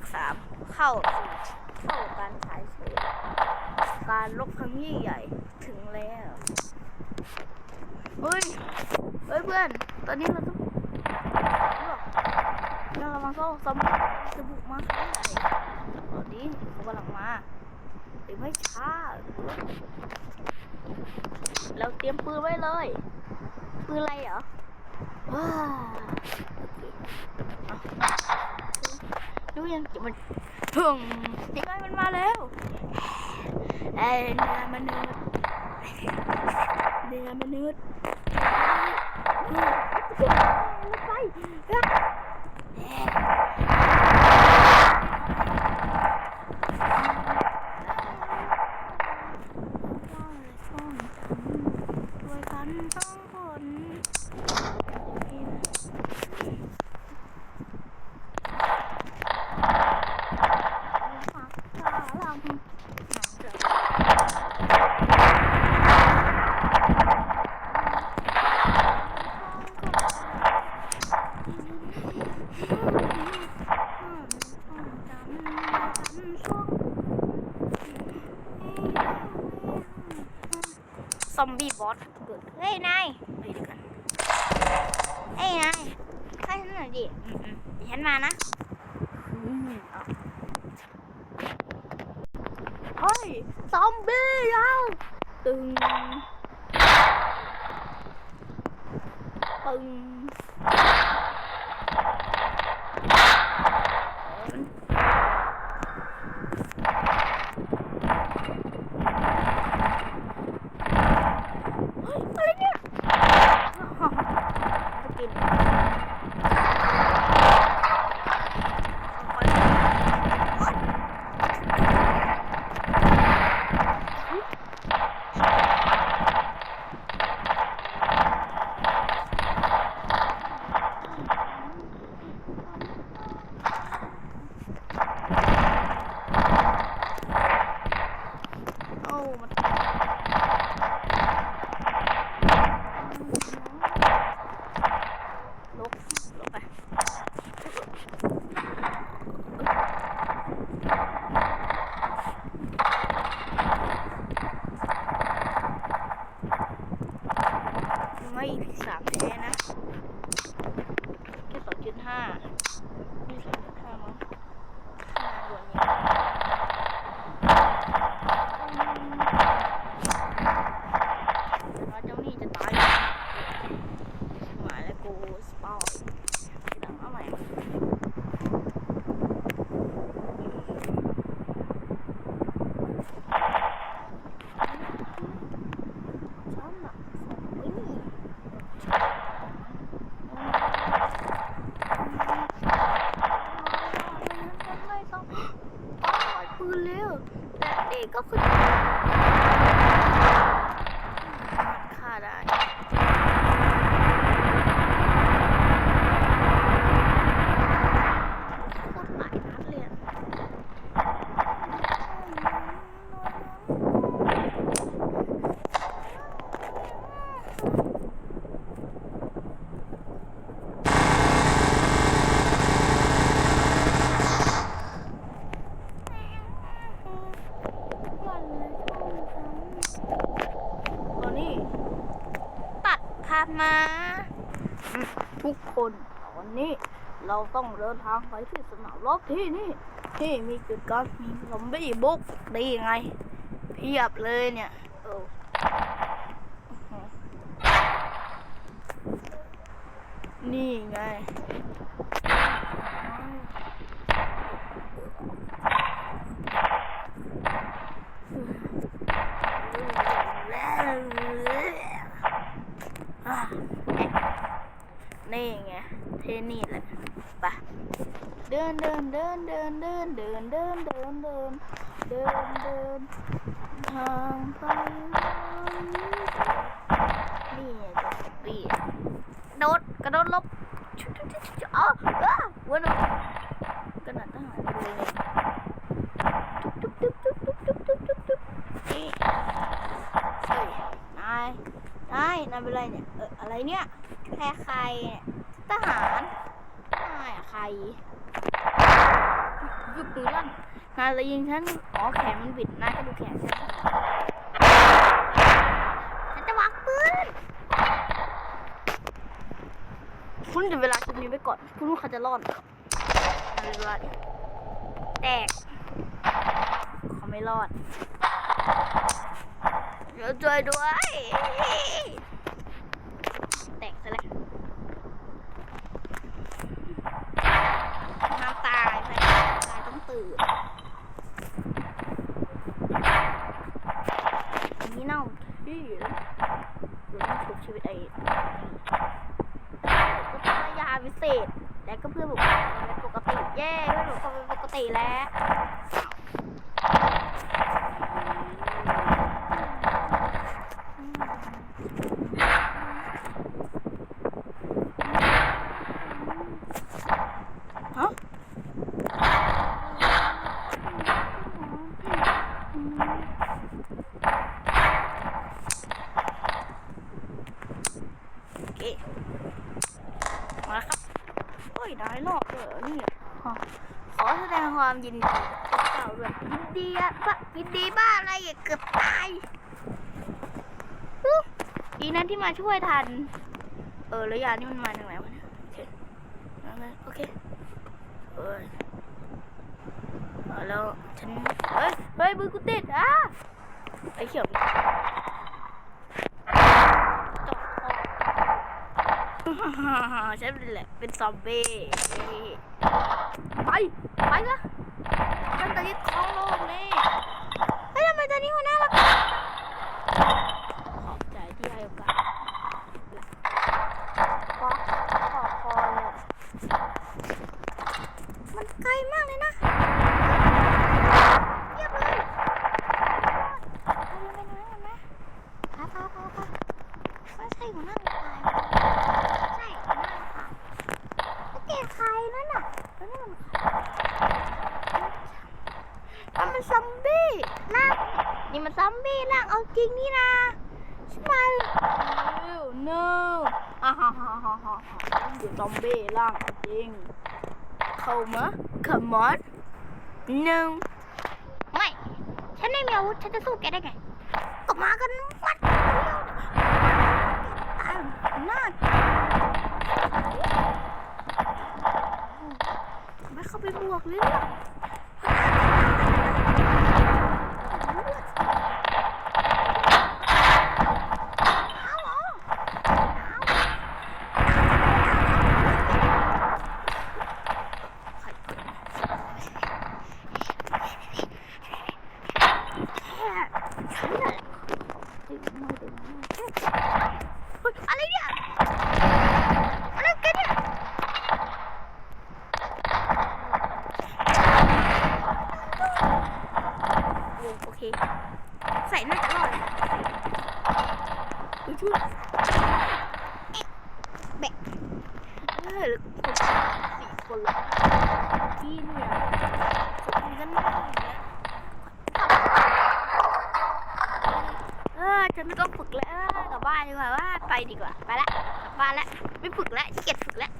คสามเข้าสู่เข้าการฉายเฉยการลบครั้งยิ่งใหญ่ถึงแล้วเฮ้ยเฮ้ยเพื่อน ตอนนี้เราต้องเรากำลังเข้าสมจะบุกมาครั้งใหญ่ตอนนี้เขากำลังมาหรือไม่ช้าเราเตรียมปืนไว้เลย ปืนอะไรเหรอว้า ดูยังมันพึ่งยังไงมันมาแล้วเอ้ยเนื้อมนุษย์เนื้อมนุษย์เฮ้ยเฮ้ยไปเฮ้ยด้วยกันทั้งคน ซอมบี้บอสเกิดเฮ้ยนายเฮ้ยเดี๋ยวกันเฮ้ยนายให้ฉันหน่อยดิอืมอืมเดี๋ยวฉันมานะอืมเอาเฮ้ยซอมบี้ยังตึงตึงเฮ้ย อะไรเนี่ยจะกินโอ้มันลบลบไป ไม่พีสามแท้นะแค่สองจุดห้านี่สองจุดห้ามั้งห้ากว่านี้แต่ว่าเจ้านี่จะตายหมายแล้วกูสปอยทีหลังเอาใหม่ช้อนหนักสองนี่ ไม่ต้องอ๋อปืนเร็วแต่นี่ ก็คือฆ่าได้โคตรหลายนัดเลยอะตอนนี้ ตัดมา ทุกคนตอนนี้เราต้องเดินทางไปที่สนามรบที่นี่ ที่มีจุดการมีซอมบี้บุกดีไง เพียบเลยเนี่ยเออนี่ไง อะ นี่ไงเทนี่แหละไปเดินเดินเดินเดินเดินเดินเดินเดินเดินเดินเดินทางไปนี่ไงจะปีกโดดกระโดดลบชุดชุดชุดชุดอ๋ออ้าวันนึงกระดาษทหารเลยจุ๊บจุ๊บจุ๊บจุ๊บจุ๊บจุ๊บจุ๊บจุ๊บนี่เฮ้ยนายนายนายเป็นไรเนี่ยเอออะไรเนี่ยแค่ใครเนี่ย ทหารนายอะใครหยุบปืนลั่นนายเลยยิงฉันอ๋อแขนมันบิดนายก็ดูแขนฉันฉันจะวางปืนคุณจะเวลาคลิปนี้ไว้ก่อน คุณว่าเขาจะรอดไหมเอดแตกเขาไม่รอดเดี๋ยวช่วยด้วยแตกซะแล้วน้ำตายไปื่นอันนี้เน่าที่หรือต้องชุบชีวิตไอ้ก็ต้ยาพิเศษ และก็เพื่อนบอกเป็นปกติ เย้เพื่อนบอกเป็นปกติแล้วฮะโอเค มาแล้วครับ โอ้ยได้รอบเลยเหรอเนี่ยขอขอแสดงความยินดีกับเจ้าด้วยยินดีอะปะยินดีบ้าอะไรอะเกือบตายอุ๊ยดีนะที่มาช่วยทัน เออแล้วยานี่มันมาจากไหนวะเนี่ยโอเคมามาโอเคเอ้ยเอาแล้วฉันเฮ้ยเฮ้ยมือกูติดอะไอ้เขียวนี่จอด คอฉันเป็นแหละเป็นซอมบี้ไปไปละฉันจะยึดท้องโลกนี่เฮ้ยทำไมตอนนี้หัวหน้ารักขอบใจที่ให้โอกาสขอขอคอเลยมันไกลมากเลยนะเยียบเลยไปลงไปน้อยกันนะพาพาพาพาไม่ใช่หัวหน้าตาย ใช่หัวหน้าค่ะ แล้วแกใครนั่นน่ะแล้วนั่นมันใครมันเป็นซอมบี้ลากนี่มันซอมบี้ลากเอาจริงนี่นะใช่ไหม no no อ่าฮ่าฮ่าฮ่าฮ่าอยู่ซอมบี้ลากเอาจริงเข้ามา come on no ไม่ฉันไม่มีอาวุธฉันจะสู้แกได้ไงก็มากันวัดเดียวตายหน้า ไม่ เข้าไปบวกเลยเนี่ยเอาเหรอใครเปิดแค่ฉันน่ะติดมือติดมือเฮ้ยอะไรเนี่ย อะไรกันเนี่ย โอ้โอเค ใส่น่าจะรอดอุ้ยช่วยเอ๊ะแบะเออแล้วคนสี่คนละที่เนี่ยคนกันมากเลยเออฉันไม่ต้องฝึกแล้วกลับบ้านดีกว่าว่าไปดีกว่าไปละกลับบ้านละไม่ฝึกแล้วขี้เกียจฝึกแล้ว